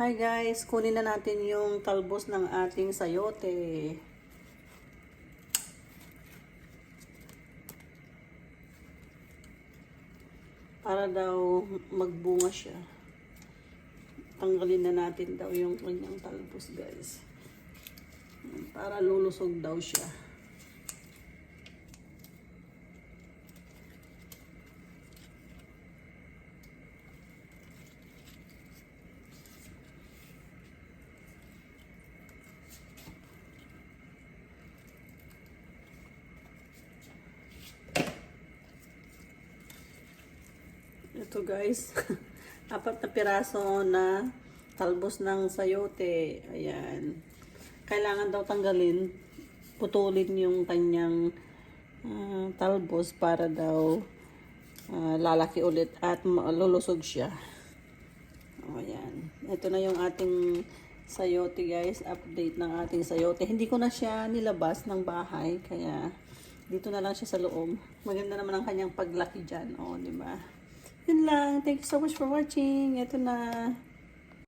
Hi guys, kunin na natin yung talbos ng ating sayote. Para daw magbunga siya. Tanggalin na natin daw yung kanyang talbos guys. Para lulusog daw siya. Ito guys, apat na piraso na talbos ng sayote. Ayan. Kailangan daw tanggalin, putulin yung kanyang ah, talbos para daw ah, lalaki ulit at lulusog siya. Ayan. Ito na yung ating sayote guys. Update ng ating sayote. Hindi ko na siya nilabas ng bahay. Kaya dito na lang siya sa loob. Maganda naman ang kanyang paglaki dyan. O, di ba? Yun lang. Thank you so much for watching. Ito na.